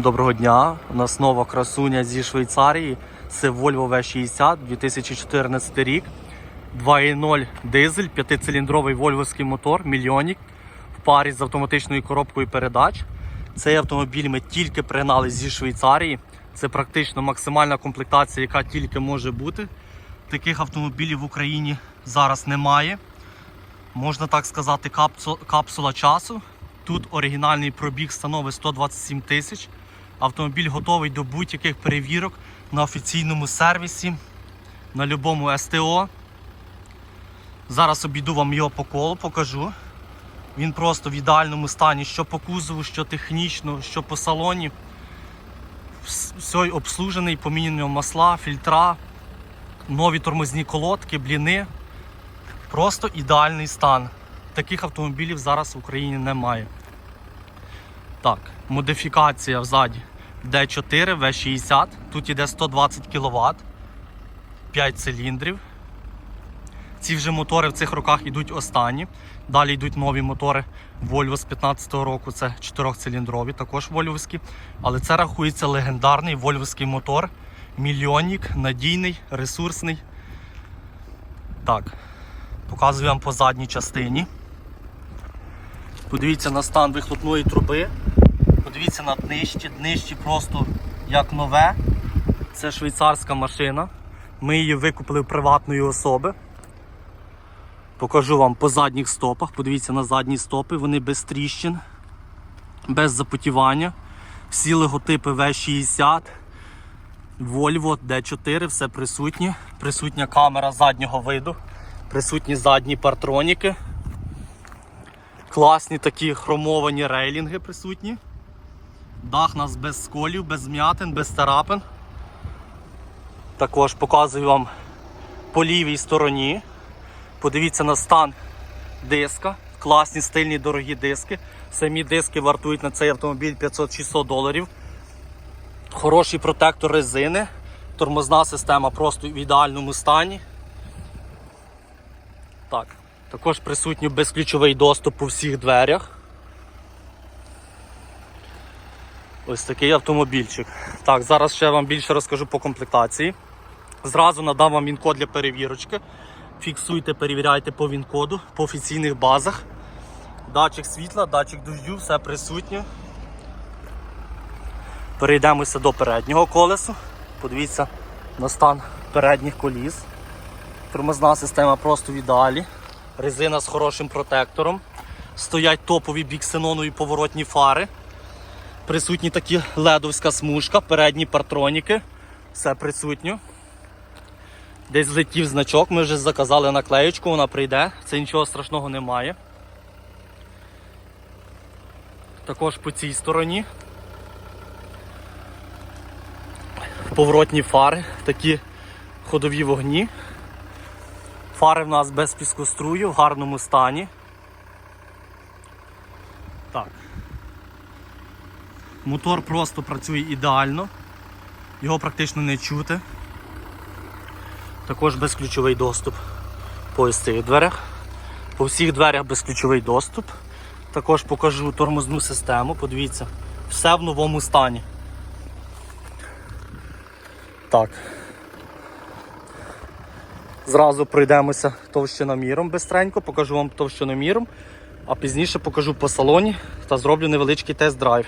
Доброго дня. У нас нова красуня зі Швейцарії. Це Volvo V60 2014 рік. 2.0 дизель, п'ятициліндровий вольвовський мотор, мільйонік в парі з автоматичною коробкою передач. Цей автомобіль ми тільки пригнали зі Швейцарії. Це практично максимальна комплектація, яка тільки може бути. Таких автомобілів в Україні зараз немає. Можна так сказати, капсула часу. Тут оригінальний пробіг становить 127 тисяч. Автомобіль готовий до будь-яких перевірок на офіційному сервісі, на будь-якому СТО. Зараз обійду вам його по колу, покажу. Він просто в ідеальному стані, що по кузову, що технічно, що по салоні. Все обслужений, поміняні масла, фільтра, нові тормозні колодки, бліни. Просто ідеальний стан. Таких автомобілів зараз в Україні немає. Так, модифікація взаді D4 V60. Тут іде 120 кВт, 5 циліндрів. Ці вже мотори в цих роках йдуть останні. Далі йдуть нові мотори Volvo з 15-го року. Це 4-циліндрові, також вольвовські. Але це рахується легендарний вольвовський мотор. Мільйонник, надійний, ресурсний. Так, показую вам по задній частині. Подивіться на стан вихлопної труби. Подивіться на днище. Днище просто як нове. Це швейцарська машина. Ми її викупили в приватної особи. Покажу вам по задніх стопах. Подивіться на задні стопи, вони без тріщин, без запотівання. Всі логотипи V60, Volvo D4, все присутнє. Присутня камера заднього виду, присутні задні партроніки. Класні такі хромовані рейлінги присутні. Дах у нас без сколів, без м'ятин, без царапин. Також показую вам по лівій стороні. Подивіться на стан диска. Класні стильні дорогі диски. Самі диски вартують на цей автомобіль 500-600 доларів. Хороший протектор резини. Тормозна система просто в ідеальному стані. Так. Також присутній безключовий доступ по всіх дверях. Ось такий автомобільчик. Так, зараз ще вам більше розкажу по комплектації. Зразу надам вам він-код для перевірочки. Фіксуйте, перевіряйте по він-коду, по офіційних базах. Датчик світла, датчик дождю, все присутнє. Перейдемося до переднього колесу. Подивіться на стан передніх коліс. Тормозна система просто в ідеалі. Резина з хорошим протектором. Стоять топові біксенонові поворотні фари. Присутні такі ледовська смужка, передні партроніки. Все присутньо. Десь злетів значок, ми вже заказали наклеєчку, вона прийде, це нічого страшного немає. Також по цій стороні. Поворотні фари, такі ходові вогні. Фари в нас без піскострую, в гарному стані. Мотор просто працює ідеально, його практично не чути. Також безключовий доступ по ось цих дверях. По всіх дверях безключовий доступ. Також покажу тормозну систему, подивіться, все в новому стані. Так. Зразу пройдемося товщиноміром бистренько, покажу вам товщиноміром, а пізніше покажу по салоні та зроблю невеличкий тест-драйв.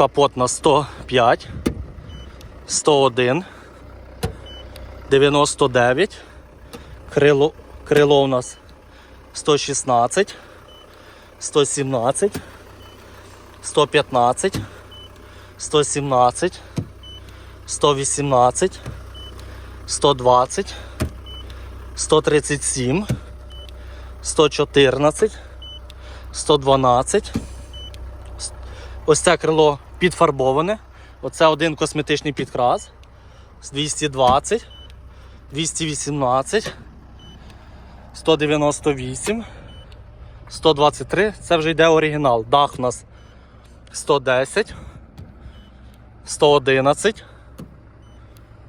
Капот на 105, 101, 99, крило, крило у нас 116, 117, 115, 117, 118, 120, 137, 114, 112. Ось це крило підфарбоване. Оце один косметичний підкрас. 220, 218, 198, 123. Це вже йде оригінал. Дах у нас 110, 111,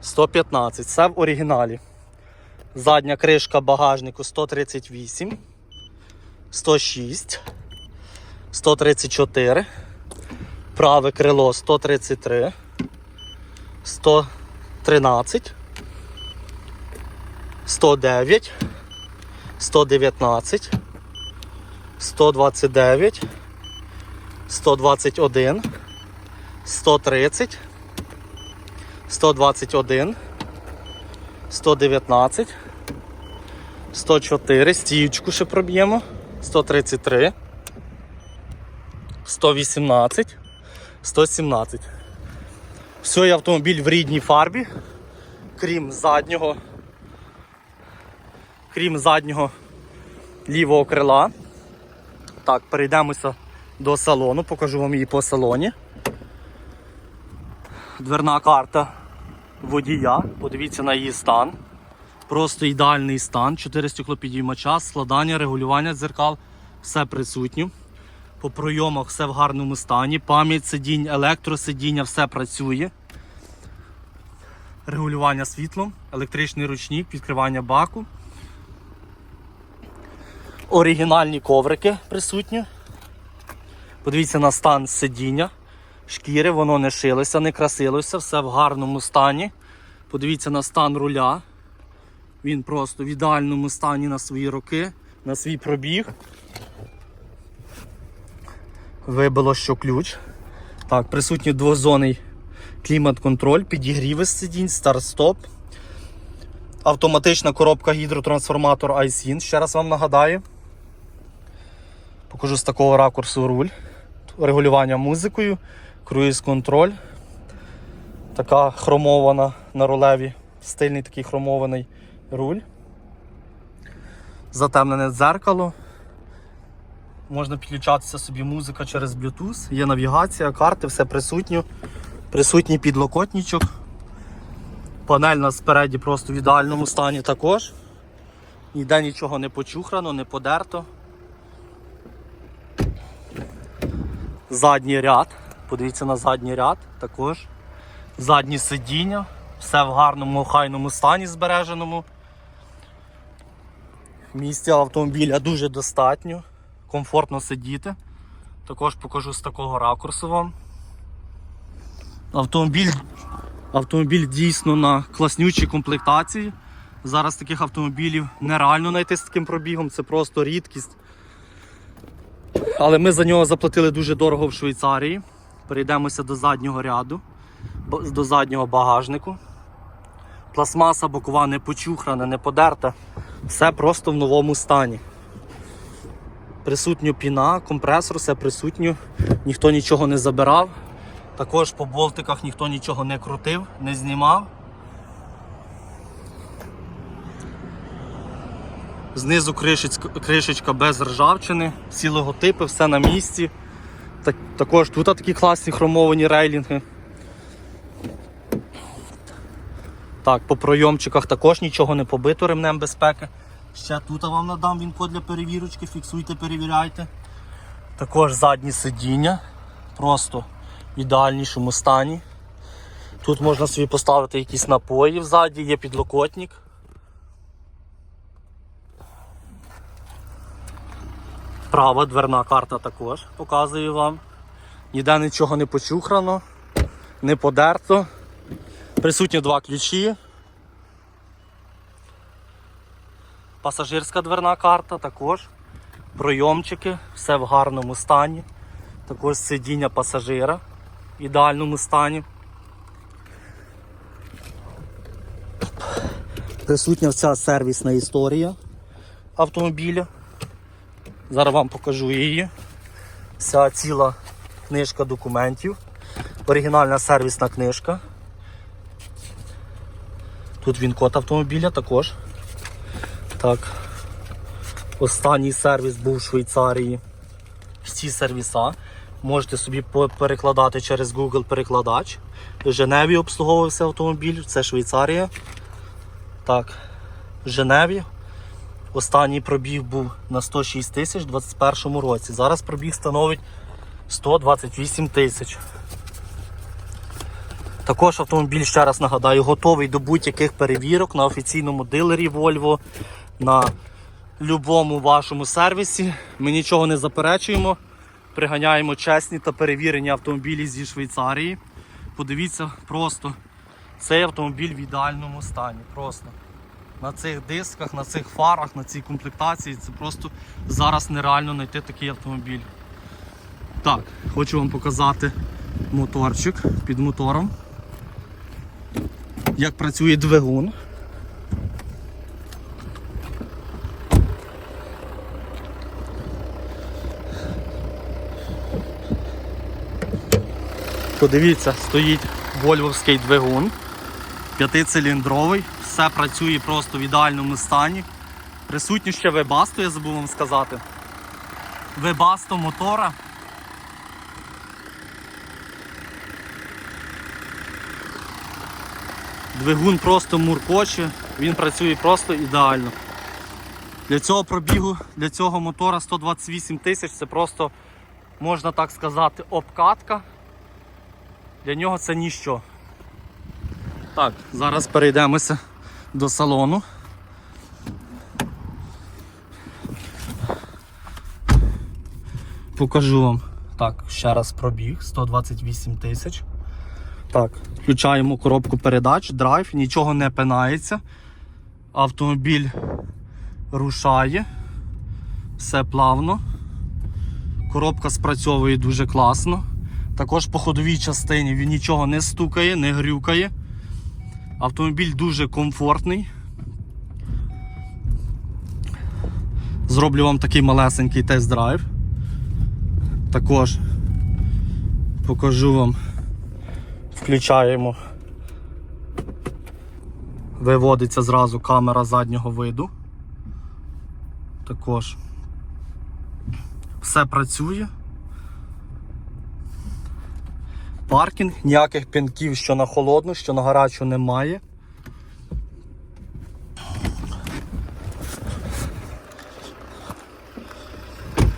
115. Це в оригіналі. Задня кришка багажнику 138, 106, 134. Праве крило 133, 113, 109, 119, 129, 121, 130, 121, 119, 104, стіючку ще проб'ємо, 133, 118, 117. Все, автомобіль в рідній фарбі, крім заднього, крім заднього лівого крила. Так, перейдемося до салону, покажу вам її по салоні. Дверна карта водія, подивіться на її стан. Просто ідеальний стан. 4 стеклопідіймача, складання, регулювання дзеркал, все присутнє. По пройомах все в гарному стані. Пам'ять сидінь, електросидіння, все працює. Регулювання світлом, електричний ручник, відкривання баку. Оригінальні коврики присутні. Подивіться на стан сидіння. Шкіри, воно не шилося, не красилося, все в гарному стані. Подивіться на стан руля. Він просто в ідеальному стані на свої роки, на свій пробіг. Вибило, що ключ. Так, присутній двозонний клімат-контроль, підігріви сидінь, старт-стоп. Автоматична коробка гідротрансформатор iSyn. Ще раз вам нагадаю. Покажу з такого ракурсу руль. Регулювання музикою, круїз-контроль. Така хромована на рулеві, стильний такий хромований руль. Затемнене дзеркало. Можна підключатися собі музика через Bluetooth, є навігація, карти, все присутнє. Присутній підлокотничок. Панель на спереді просто в ідеальному стані також. Ніде нічого не почухрано, не подерто. Задній ряд. Подивіться на задній ряд також. Задні сидіння, все в гарному охайному стані збереженому. Місця автомобіля дуже достатньо, комфортно сидіти. Також покажу з такого ракурсу вам. Автомобіль, автомобіль дійсно на класнючій комплектації. Зараз таких автомобілів нереально знайти з таким пробігом, це просто рідкість. Але ми за нього заплатили дуже дорого в Швейцарії. Перейдемося до заднього ряду, до заднього багажнику. Пластмаса бокова не почухрана, не подерта. Все просто в новому стані. Присутньо піна, компресор, все присутньо, ніхто нічого не забирав. Також по болтиках ніхто нічого не крутив, не знімав. Знизу кришечка, кришечка без ржавчини, всі логотипи, все на місці. Так, також тут такі класні хромовані рейлінги. Так, по пройомчиках також нічого не побито ремнем безпеки. Ще тут вам надам він код для перевірочки, фіксуйте, перевіряйте. Також задні сидіння, просто в ідеальнішому стані. Тут можна собі поставити якісь напої взаді, є підлокотник. Права дверна карта також показую вам. Ніде нічого не почухрано, не подерто. Присутні два ключі. Пасажирська дверна карта також. Пройомчики, все в гарному стані. Також сидіння пасажира в ідеальному стані. Присутня вся сервісна історія автомобіля. Зараз вам покажу її. Вся ціла книжка документів. Оригінальна сервісна книжка. Тут він код автомобіля також. Так. Останній сервіс був в Швейцарії. Всі сервіса. Можете собі перекладати через Google перекладач. В Женеві обслуговувався автомобіль, це Швейцарія. Так, в Женеві. Останній пробіг був на 106 тисяч у 2021 році. Зараз пробіг становить 128 тисяч. Також автомобіль, ще раз нагадаю, готовий до будь-яких перевірок на офіційному дилері Volvo, на будь-якому вашому сервісі. Ми нічого не заперечуємо. Приганяємо чесні та перевірені автомобілі зі Швейцарії. Подивіться, просто цей автомобіль в ідеальному стані. Просто на цих дисках, на цих фарах, на цій комплектації це просто зараз нереально знайти такий автомобіль. Так, хочу вам показати моторчик під мотором. Як працює двигун. Подивіться, стоїть вольвовський двигун, п'ятициліндровий, все працює просто в ідеальному стані. Присутні ще вебасто, я забув вам сказати. Вебасто мотора. Двигун просто муркоче, він працює просто ідеально. Для цього пробігу, для цього мотора 128 тисяч це просто, можна так сказати, обкатка. Для нього це ніщо. Так, зараз перейдемося до салону. Покажу вам. Так, ще раз пробіг, 128 тисяч. Так, включаємо коробку передач, драйв, нічого не пинається. Автомобіль рушає. Все плавно. Коробка спрацьовує дуже класно. Також по ходовій частині він нічого не стукає, не грюкає. Автомобіль дуже комфортний. Зроблю вам такий малесенький тест-драйв. Також покажу вам, включаємо, виводиться зразу камера заднього виду. Також все працює. Паркінг, ніяких пінків, що на холодну, що на гарячу немає.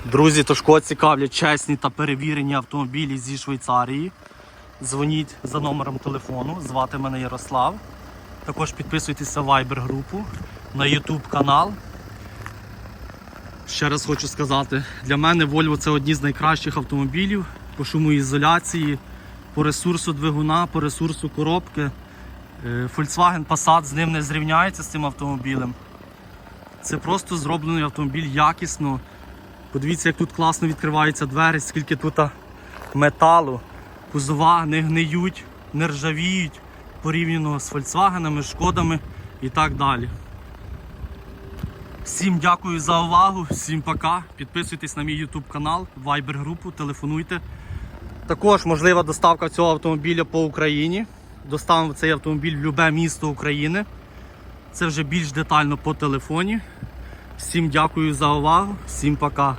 Друзі, тож кого цікавлять чесні та перевірені автомобілі зі Швейцарії. Дзвоніть за номером телефону, звати мене Ярослав. Також підписуйтеся в Viber групу на YouTube канал. Ще раз хочу сказати, для мене Volvo це одні з найкращих автомобілів по шумоізоляції, по ресурсу двигуна, по ресурсу коробки. Е, Volkswagen Passat з ним не зрівняється з цим автомобілем. Це просто зроблений автомобіль якісно. Подивіться, як тут класно відкриваються двері, скільки тут металу, кузова не гниють, не ржавіють порівняно з Volkswagen, шкодами і так далі. Всім дякую за увагу, всім пока. Підписуйтесь на мій YouTube канал, Viber групу, телефонуйте. Також можлива доставка цього автомобіля по Україні. Доставимо цей автомобіль в будь-яке місто України. Це вже більш детально по телефоні. Всім дякую за увагу, всім пока.